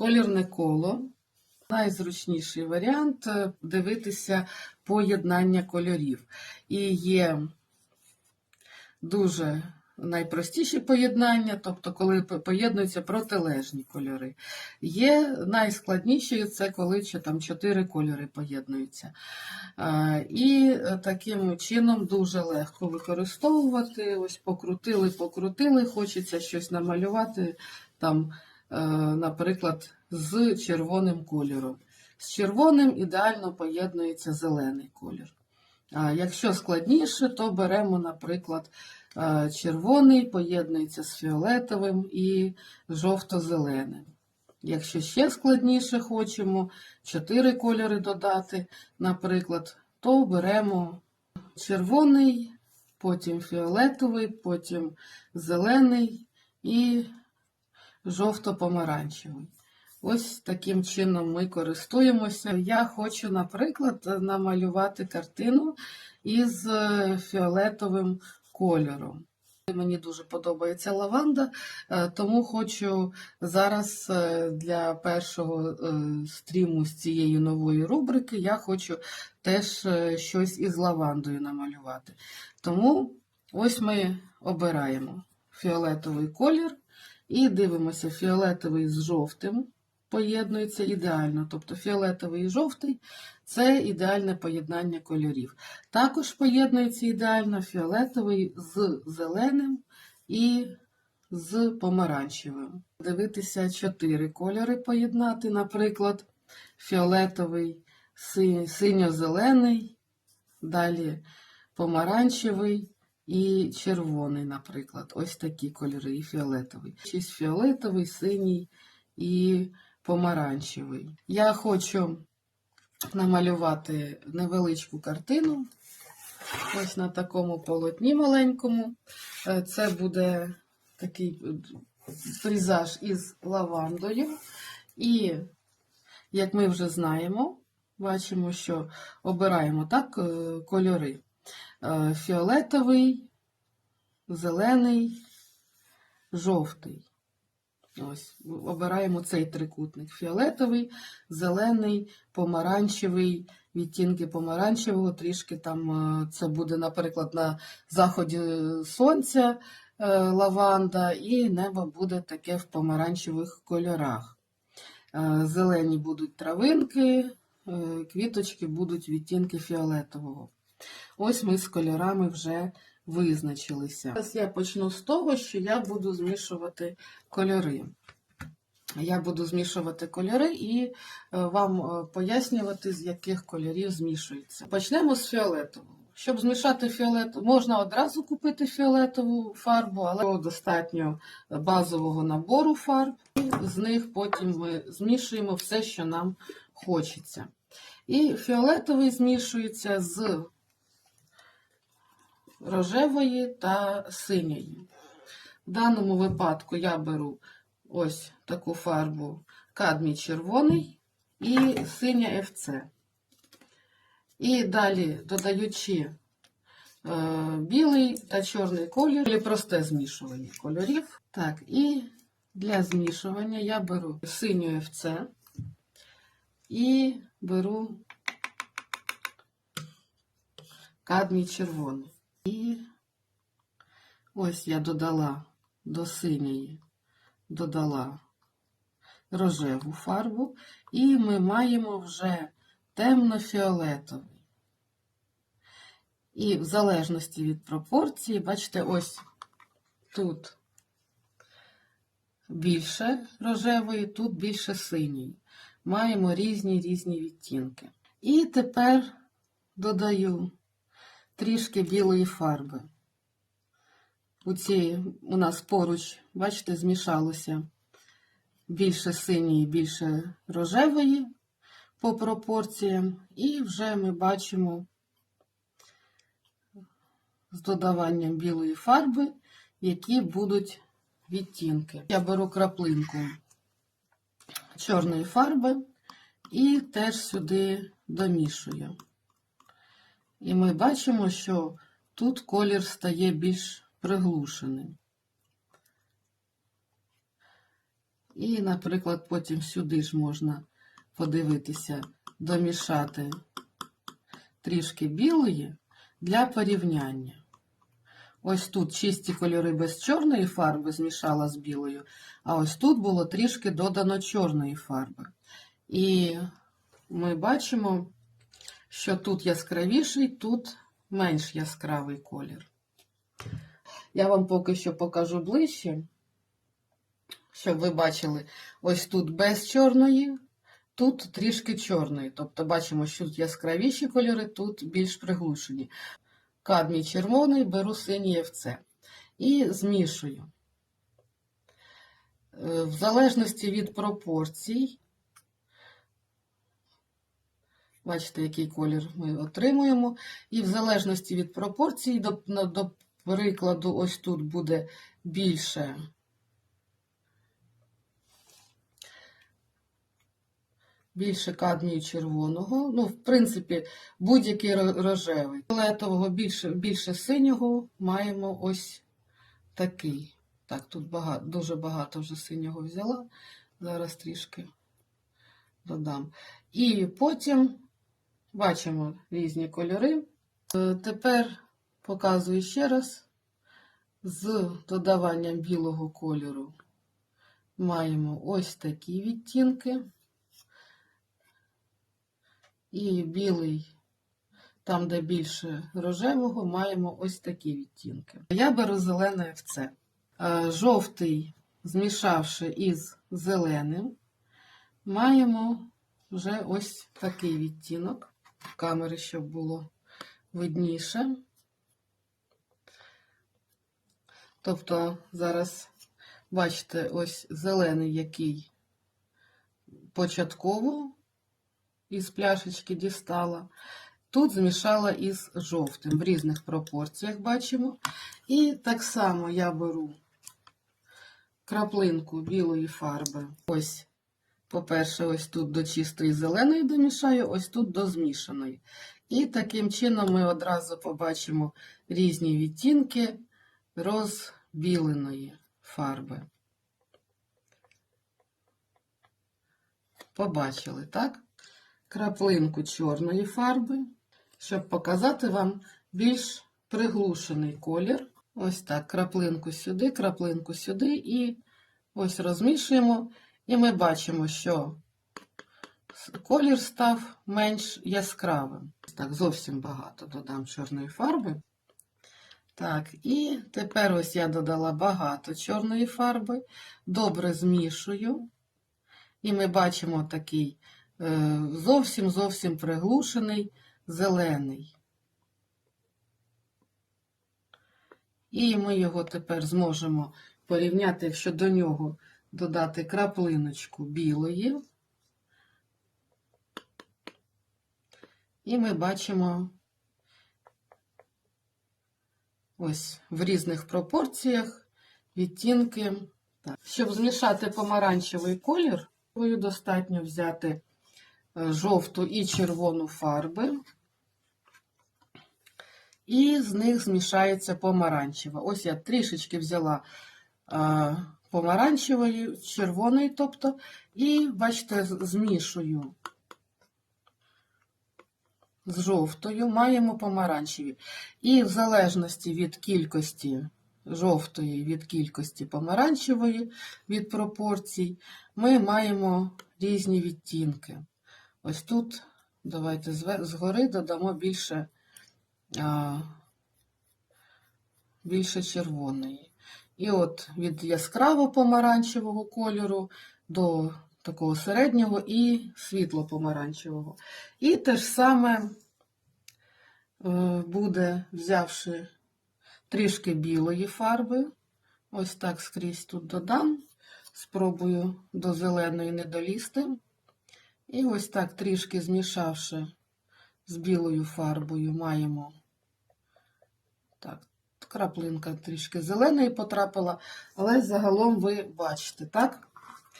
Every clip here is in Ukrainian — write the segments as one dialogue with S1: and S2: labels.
S1: колірне коло. Найзручніший варіант е, дивитися поєднання кольорів. І є дуже найпростіші поєднання, тобто коли поєднуються протилежні кольори. Є найскладніші, це коли там чотири кольори поєднуються. Е, І е, таким чином дуже легко використовувати. Ось покрутили, покрутили, хочеться щось намалювати, там, наприклад, з червоним кольором. З червоним ідеально поєднується зелений колір. А якщо складніше, то беремо, наприклад, е, червоний поєднується з фіолетовим і жовто-зеленим. Якщо ще складніше хочемо чотири кольори додати, наприклад, то беремо червоний, потім фіолетовий, потім зелений і жовто-помаранчевий. Ось таким чином ми користуємося. Я хочу, наприклад, намалювати картину із е, фіолетовим кольором. Мені дуже подобається лаванда, е, тому хочу зараз е, для першого стріму з цієї нової рубрики я хочу теж щось із лавандою намалювати. Тому ось ми обираємо фіолетовий колір і дивимося фіолетовий з жовтим. Поєднується ідеально, тобто фіолетовий і жовтий це ідеальне поєднання кольорів. Також поєднується ідеально фіолетовий з зеленим і з помаранчевим. Дивитися чотири кольори поєднати, наприклад, фіолетовий, синьо-зелений, далі помаранчевий і червоний, наприклад. Ось такі кольори, і фіолетовий. Щось фіолетовий, синій і помаранчевий. Я хочу намалювати невеличку картину. Ось на такому полотні маленькому. Е, Це буде такий е, пейзаж із лавандою. І, як ми вже знаємо, бачимо, що обираємо так е, кольори: фіолетовий, зелений, жовтий. Ось, обираємо цей трикутник: фіолетовий, зелений, помаранчевий, відтінки помаранчевого, трішки там е, це буде, наприклад, на заході сонця е, лаванда, і небо буде таке в помаранчевих кольорах. Е, Зелені будуть травинки, е, квіточки будуть відтінки фіолетового. Ось ми з кольорами вже визначилися. Зараз я почну з того, що я буду змішувати кольори. Я буду змішувати кольори і е, вам е, пояснювати, з яких кольорів змішується. Почнемо з фіолетового. Щоб змішати фіолет, можна одразу купити фіолетову фарбу, але достатньо базового набору фарб. І з них потім ми змішуємо все, що нам хочеться. І фіолетовий змішується з рожевої та синьої. В даному випадку я беру ось таку фарбу кадмій червоний і синя FC. І далі, додаючи е, білий та чорний колір, і просте змішування кольорів. Так, і для змішування я беру синю FC і беру кадмій червоний. І ось я додала до синьої, додала рожеву фарбу, і ми маємо вже темно-фіолетовий. І в залежності від пропорції, бачите, ось тут більше рожевої, тут більше синьої. Маємо різні різні відтінки. І тепер додаю трішки білої фарби. У ці у нас поруч, бачите, змішалося більше синьої, більше рожевої по пропорціям, і вже ми бачимо з додаванням білої фарби, які будуть відтінки. Я беру краплинку чорної фарби і теж сюди домішую. І ми бачимо, що тут колір стає більш приглушеним. І, наприклад, потім сюди ж можна подивитися, домішати трішки білої для порівняння. Ось тут чисті кольори без чорної фарби змішала з білою, а ось тут було трішки додано чорної фарби. І ми бачимо, що тут яскравіший, тут менш яскравий колір. Я вам поки що покажу ближче, щоб ви бачили, ось тут без чорної, тут трішки чорної. Тобто бачимо, що тут яскравіші кольори, тут більш приглушені. Кадмій червоний, беру синій ФЦ. І змішую. Е, В залежності від пропорцій, бачите, який колір ми отримуємо. І в залежності від пропорцій, до, до прикладу, ось тут буде більше. Більше кадмію червоного. Ну, в принципі, будь-який рожевий. Фіолетового більше, більше синього маємо ось такий. Так, тут багато, дуже багато вже синього взяла. Зараз трішки додам. І потім бачимо різні кольори. Е, Тепер показую ще раз. З додаванням білого кольору маємо ось такі відтінки. І білий, там, де більше рожевого, маємо ось такі відтінки. Я беру зелене ФЦ. Е, Жовтий, змішавши із зеленим, маємо вже ось такий відтінок. Камери, щоб було видніше. Тобто зараз бачите, ось зелений, який початково із пляшечки дістала. Тут змішала із жовтим в різних пропорціях бачимо. І так само я беру краплинку білої фарби. Ось, по-перше, ось тут до чистої зеленої домішаю, ось тут до змішаної. І таким чином ми одразу побачимо різні відтінки розбіленої фарби. Побачили, так? Краплинку чорної фарби, щоб показати вам більш приглушений колір. Ось так, краплинку сюди, краплинку сюди, і ось розмішуємо. І ми бачимо, що колір став менш яскравим. Так, зовсім багато додам чорної фарби. Так, і тепер ось я додала багато чорної фарби, добре змішую. І ми бачимо такий е, зовсім зовсім приглушений зелений. І ми його тепер зможемо порівняти, якщо до нього додати краплиночку білої. І ми бачимо ось в різних пропорціях відтінки. Так. Щоб змішати помаранчевий колір, достатньо взяти е, жовту і червону фарби, і з них змішається помаранчева. Ось я трішечки взяла а, помаранчевої, червоної, тобто, і, бачите, змішую з жовтою, маємо помаранчеві. І в залежності від кількості жовтої, від кількості помаранчевої, від пропорцій, ми маємо різні відтінки. Ось тут, давайте згори додамо більше, більше червоної. І от від яскраво помаранчевого кольору до такого середнього і світло-помаранчевого. І те ж саме е, буде, взявши трішки білої фарби, ось так скрізь тут додам, спробую до зеленої не долізти. І ось так трішки змішавши з білою фарбою, маємо так, краплинка трішки зеленої потрапила, але загалом ви бачите, так?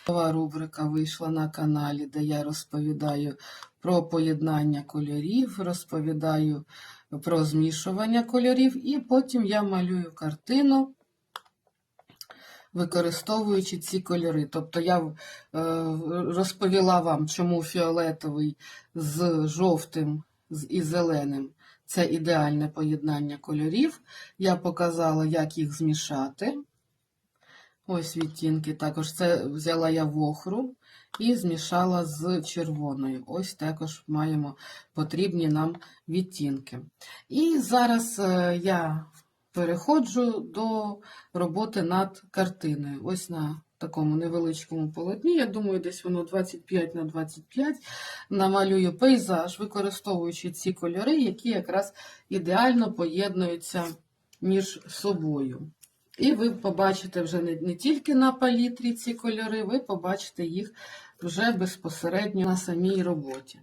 S1: Нова рубрика вийшла на каналі, де я розповідаю про поєднання кольорів, розповідаю про змішування кольорів, і потім я малюю картину використовуючи ці кольори. Тобто я е, розповіла вам, чому фіолетовий з жовтим і зеленим це ідеальне поєднання кольорів. Я показала, як їх змішати. Ось відтінки. Також це взяла я вохру і змішала з червоною. Ось також маємо потрібні нам відтінки. І зараз е, я переходжу до роботи над картиною. Ось на такому невеличкому полотні. Я думаю, десь воно 25 на 25. Намалюю пейзаж, використовуючи ці кольори, які якраз ідеально поєднуються між собою. І ви побачите вже не, не тільки на палітрі ці кольори, ви побачите їх вже безпосередньо на самій роботі.